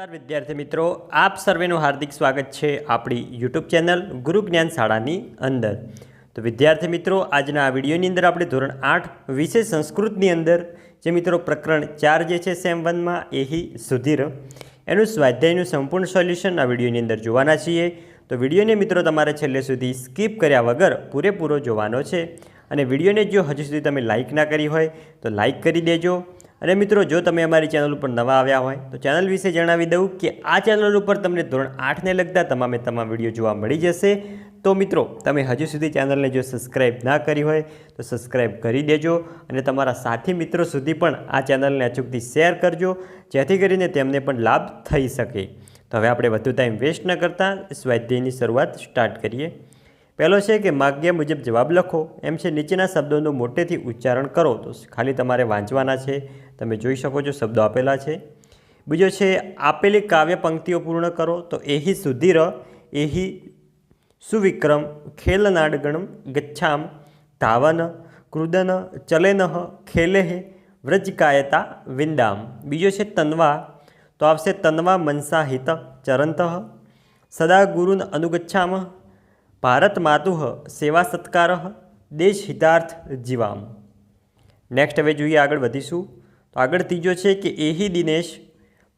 નમસ્કાર, વિદ્યાર્થી મિત્રો. આપ સર્વેનું હાર્દિક સ્વાગત છે આપણી યુટ્યુબ ચેનલ ગુરુ જ્ઞાન શાળાની અંદર. તો વિદ્યાર્થી મિત્રો, આજના આ વિડીયોની અંદર આપણે ધોરણ આઠ વિશે સંસ્કૃતની અંદર, જે મિત્રો પ્રકરણ ચાર જે છે સેમ વનમાં, એહી સુધીર એનું સ્વાધ્યાયનું સંપૂર્ણ સોલ્યુશન આ વિડીયોની અંદર જોવાના છીએ. તો વિડીયોને મિત્રો તમારે છેલ્લે સુધી સ્કીપ કર્યા વગર પૂરેપૂરો જોવાનો છે. અને વિડીયોને જો હજુ સુધી તમે લાઇક ના કરી હોય, તો લાઇક કરી દેજો. અને મિત્રો, જો તમે અમારી ચેનલ ઉપર નવા આવ્યા હોય, તો ચેનલ વિશે જણાવી દઉં કે આ ચેનલ ઉપર તમને ધોરણ આઠને લગતા તમામે તમામ વીડિયો જોવા મળી જશે. તો મિત્રો, તમે હજુ સુધી ચેનલને જો સબસ્ક્રાઈબ ના કરી હોય, તો સબસ્ક્રાઈબ કરી દેજો અને તમારા સાથી મિત્રો સુધી પણ આ ચેનલને અચૂકથી શેર કરજો, જેથી કરીને તેમને પણ લાભ થઈ શકે. તો હવે આપણે વધુ ટાઈમ વેસ્ટ ન કરતાં, સ્વાધ્યાયની શરૂઆત સ્ટાર્ટ કરીએ. પહેલો છે કે માગ્ય મુજબ જવાબ લખો. એમ છે, નીચેના શબ્દોનું મોટેથી ઉચ્ચારણ કરો. તો ખાલી તમારે વાંચવાના છે. તમે જોઈ શકો છો શબ્દો આપેલા છે. બીજો છે, આપેલી કાવ્ય પંક્તિઓ પૂર્ણ કરો. તો એહી સુધીર, એહી સુવિક્રમ ખેલનાડગણમ ગચ્છામ, ધાવન કૃદન ચલેન ખેલેહ, વ્રજકાયતા, વિંદામ. બીજો છે, તન્વા. તો આવશે તન્વા મનસાહિત ચરંત સદા ગુરુન અનુગચ્છામ ભારત માતુઃ સેવા સત્કાર દેશ હિતાર્થ જીવામ. નેક્સ્ટ હવે જોઈએ આગળ વધીશું. તો આગળ ત્રીજો છે કે એહી દિનેશ,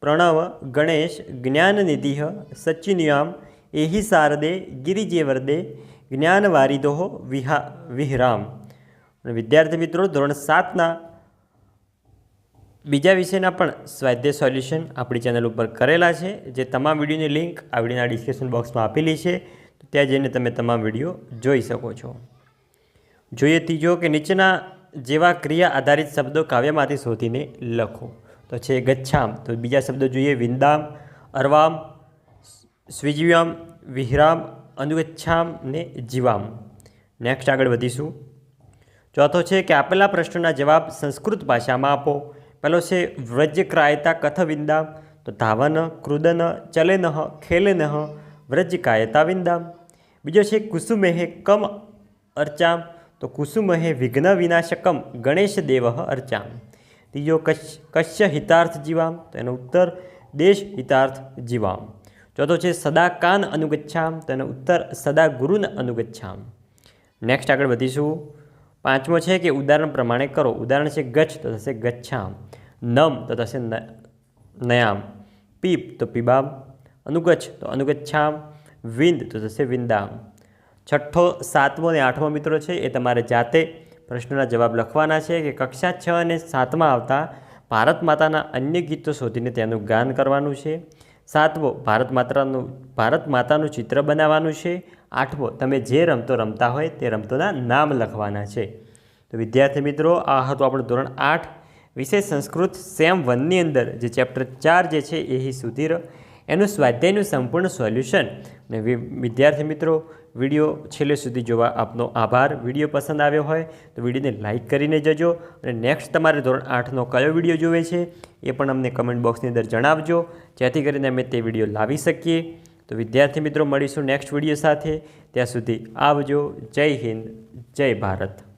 પ્રણવ, ગણેશ, જ્ઞાનનિધિ સચિનિયામ એહી શારદે, ગિરિજેવર્દે, જ્ઞાનવારિદો, વિહા, વિહરામ. વિદ્યાર્થી મિત્રો, ધોરણ સાતના બીજા વિષયના પણ સ્વાધ્યાય સોલ્યુશન આપણી ચેનલ ઉપર કરેલા છે. જે તમામ વિડીયોની લિંક આ વિડીયોના ડિસ્ક્રિપ્શન બોક્સમાં આપેલી છે. ત્યાં જઈને તમે તમામ વીડિયો જોઈ શકો છો. જોઈએ ત્રીજો કે નીચેના જેવા ક્રિયા આધારિત શબ્દો કાવ્યમાંથી શોધીને લખો. તો છે ગચ્છામ. તો બીજા શબ્દો જોઈએ, વિંદામ, અરવામ સ્વિજ્યામ વિહરામ, અનુગચ્છામ ને જીવામ. નેક્સ્ટ આગળ વધીશું. ચોથો છે કે આપેલા પ્રશ્નોના જવાબ સંસ્કૃત ભાષામાં આપો. પહેલો છે વ્રજક્રાયતા કથવિંદામ. તો ધાવન, ક્રુદન, ચલેન, ખેલેન, વ્રજકાયતા વિંદામ. બીજો છે કુસુમેહે કમ અર્ચામ. તો કુસુમહે વિઘ્ન વિનાશકમ ગણેશ દેવ અર્ચામ. ત્રીજો કશ, કશ્ય હિતાર્થ જીવામ. તો એનો ઉત્તર દેશ હિતાર્થ જીવામ. ચોથો છે સદા કાન અનુગચ્છામ. તો એનો ઉત્તર સદા ગુરુન અનુગચ્છામ. નેક્સ્ટ આગળ વધીશું. પાંચમો છે કે ઉદાહરણ પ્રમાણે કરો. ઉદાહરણ છે ગચ્છ, તો થશે ગચ્છામ. નમ, તો થશે નયામ. પીપ, તો પીબામ. અનુગચ્છ, તો અનુગચ્છામ. વિંદ, તો થશે વિંદામ. છઠ્ઠો, સાતમો અને આઠમો મિત્રો છે એ તમારે જાતે પ્રશ્નોના જવાબ લખવાના છે કે કક્ષા છ અને સાતમાં આવતા ભારત માતાના અન્ય ગીતો શોધીને તેનું ગાન કરવાનું છે. સાતમો, ભારત માતાનું ભારત માતાનું ચિત્ર બનાવવાનું છે. આઠમો, તમે જે રમતો રમતા હોય તે રમતોના નામ લખવાના છે. તો વિદ્યાર્થી મિત્રો, આ હતું આપણું ધોરણ આઠ. વિશેષ સંસ્કૃત સેમ વનની અંદર જે ચેપ્ટર ચાર જે છે એ સુધીર એનું સ્વાધ્યાયનું સંપૂર્ણ સોલ્યુશન. અને વિદ્યાર્થી મિત્રો, વીડિયો છેલ્લે સુધી જોવા આપનો આભાર. વીડિયો પસંદ આવ્યો હોય તો વિડીયોને લાઇક કરીને જજો અને નેક્સ્ટ તમારે ધોરણ આઠનો કયો વીડિયો જોવે છે એ પણ અમને કમેન્ટ બોક્સની અંદર જણાવજો. જેથી કરીને અમે તે વીડિયો લાવી શકીએ. તો વિદ્યાર્થી મિત્રો, મળીશું નેક્સ્ટ વીડિયો સાથે. ત્યાં સુધી આવજો. જય હિન્દ. જય ભારત.